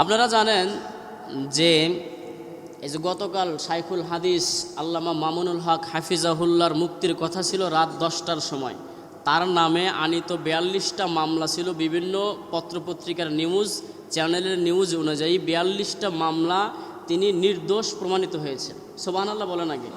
আপনারা জানেন যে এই যে গতকাল সাইফুল হাদিস আল্লামা মামুনুল হক হাফিজাহুল্লার মুক্তির কথা ছিল রাত দশটার সময়। তার নামে আনিত বিয়াল্লিশটা মামলা ছিল, বিভিন্ন পত্রপত্রিকার নিউজ, চ্যানেলের নিউজ অনুযায়ী বিয়াল্লিশটা মামলা তিনি নির্দোষ প্রমাণিত হয়েছেন। সোবান আল্লাহ বলেন আগে।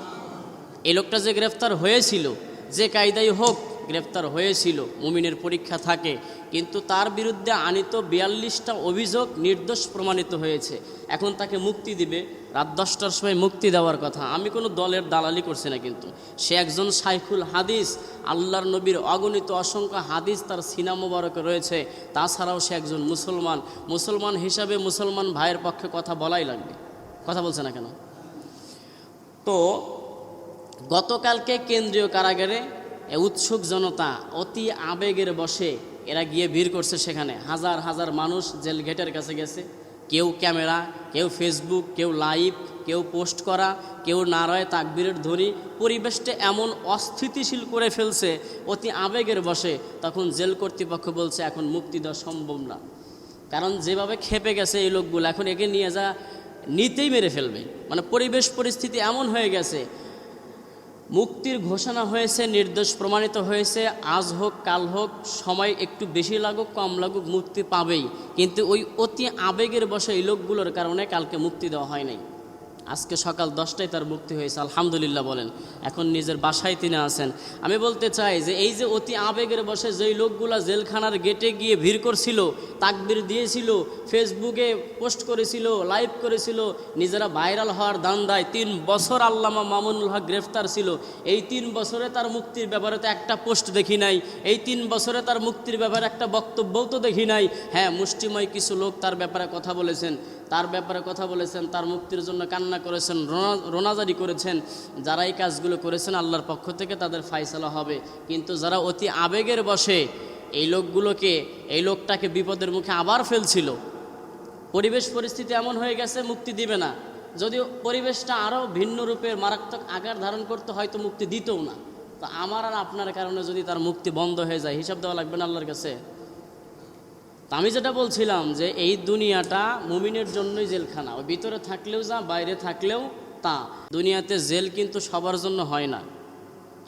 এই লোকটা যে গ্রেফতার হয়েছিল, যে কায়দাই হোক গ্রেফতার হয়েছিল, মুমিনের পরীক্ষা থাকে কিন্তু তার বিরুদ্ধে আনিত বিয়াল্লিশটা অভিযোগ নির্দোষ প্রমাণিত হয়েছে। এখন তাকে মুক্তি দিবে। রাত দশটার সময় মুক্তি দেওয়ার কথা। আমি কোনো দলের দালালি করছি না কিন্তু। সে একজন সাইফুল হাদিস। আল্লাহর নবীর অগণিত অসংখ্য হাদিস তার সিনা মোবারকে রয়েছে। তাছাড়াও সে একজন মুসলমান। মুসলমান হিসাবে মুসলমান ভাইয়ের পক্ষে কথা বলাই লাগবে। কথা বলছে না কেন? তো গতকালকে কেন্দ্রীয় কারাগারে উৎসুক জনতা অতি আবেগের বসে এরা গিয়ে ভিড় করছে সেখানে। হাজার হাজার মানুষ জেল গেটের কাছে গেছে। কেউ ক্যামেরা, কেউ ফেসবুক, কেউ লাইভ, কেউ পোস্ট করা, কেউ নারায় তাকবীরের ধ্বনি। পরিবেশটা এমন অস্থিতিশীল করে ফেলছে, অতি আবেগের বসে তখন জেল কর্তৃপক্ষ বলছে, এখন মুক্তি দেওয়া সম্ভব না। কারণ যেভাবে খেপে গেছে এই লোকগুলো, এখন একে নিয়ে যা নিতেই মেরে ফেলবে। মানে পরিবেশ পরিস্থিতি এমন হয়ে গেছে মুক্তির ঘোষণা হয়েছে নির্দোষ প্রমাণিত হয়েছে, আজ হোক, কাল হোক, সময় একটু বেশি লাগুক, কম লাগুক, মুক্তি পাবেই। কিন্তু ওই অতি আবেগের বসে এই লোকগুলোর কারণে কালকে মুক্তি দেওয়া হয় নাই। আজকে সকাল দশটায় তার মুক্তি হয়েছে, আলহামদুলিল্লাহ বলেন। এখন নিজের বাসায় তিনি আছেন। আমি বলতে চাই যে এই যে অতি আবেগের বসে যেই লোকগুলা জেলখানার গেটে গিয়ে ভিড় করছিল, তাকবির দিয়েছিল, ফেসবুকে পোস্ট করেছিল, লাইভ করেছিল, নিজেরা ভাইরাল হওয়ার দান দেয় তিন বছর আল্লামা মামুনুল হক গ্রেফতার ছিল। এই তিন বছরে তার মুক্তির ব্যাপারে তো একটা পোস্ট দেখি নাই। এই তিন বছরে তার মুক্তির ব্যাপারে একটা বক্তব্যও তো দেখি নাই। হ্যাঁ মুষ্টিময় কিছু লোক তার ব্যাপারে কথা বলেছেন। তার ব্যাপারে কথা বলেছেন, তার মুক্তির জন্য কান্না করেছেন, রোনা- রোনাজারি করেছেন, যারা এই কাজগুলো করেছেন আল্লাহর পক্ষ থেকে তাদের ফাইসলা হবে। কিন্তু যারা অতি আবেগের বসে এই লোকগুলোকে, এই লোকটাকে বিপদের মুখে আবার ফেলছিল, পরিবেশ পরিস্থিতি এমন হয়ে গেছে, মুক্তি দিবে না। যদিও পরিবেশটা আরও ভিন্ন রূপের মারাত্মক আকার ধারণ করতে হয়তো মুক্তি দিতেও না। তো আমার আর আপনার কারণে যদি তার মুক্তি বন্ধ হয়ে যায়, হিসাব দেওয়া লাগবে না আল্লাহর কাছে? তা আমি যেটা বলছিলাম যে এই দুনিয়াটা মুমিনের জন্যই জেলখানা। ওই ভিতরে থাকলেও যা, বাইরে থাকলেও তা। দুনিয়াতে জেল কিন্তু সবার জন্য হয় না।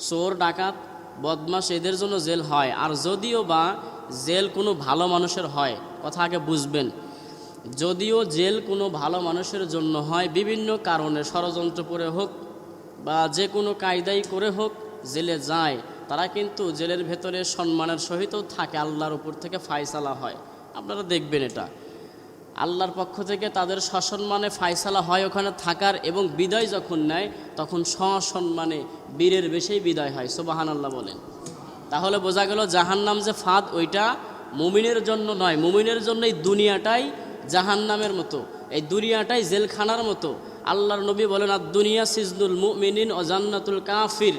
চোর, ডাকাত বদমাস এদের জন্য জেল হয়। আর যদিও বা জেল কোনো ভালো মানুষের হয়, কথা আগে বুঝবেন। যদিও জেল কোনো ভালো মানুষের জন্য হয়, বিভিন্ন কারণে, ষড়যন্ত্র করে হোক বা যে কোনো কায়দাই করে হোক, জেলে যায়। তারা কিন্তু জেলের ভেতরে সম্মানের সহিতও থাকে, আল্লাহর উপর থেকে ফায়সালা হয়। আপনারা দেখবেন এটা। আল্লাহর পক্ষ থেকে তাদের সসম্মানে ফায়সালা হয় ওখানে থাকার এবং বিদায় যখন নেয়, তখন সসম্মানে বীরের বেশেই বিদায় হয় সোবাহান আল্লাহ বলেন। তাহলে বোঝা গেল জাহান্নাম যে ফাঁদ, ওইটা মুমিনের জন্য নয়। মুমিনের জন্য এই দুনিয়াটাই জাহান্নামের মতো, এই দুনিয়াটাই জেলখানার মতো। আল্লাহর নবী বলেন আর দুনিয়া সিজনুল মুমিনিন ও জান্নাতুল কাফির।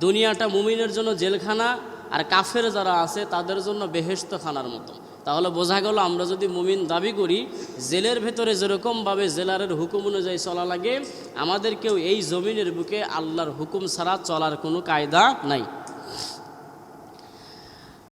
দুনিয়াটা মুমিনের জন্য জেলখানা আর কাফের যারা আছে তাদের জন্য বেহেস্ত খানার মতো। তাহলে বোঝা গেল আমরা যদি মুমিন দাবি করি, জেলের ভেতরে যেরকমভাবে জেলারের হুকুম অনুযায়ী চলা লাগে, আমাদেরকেও এই জমিনের বুকে আল্লাহর হুকুম ছাড়া চলার কোনো কায়দা নাই।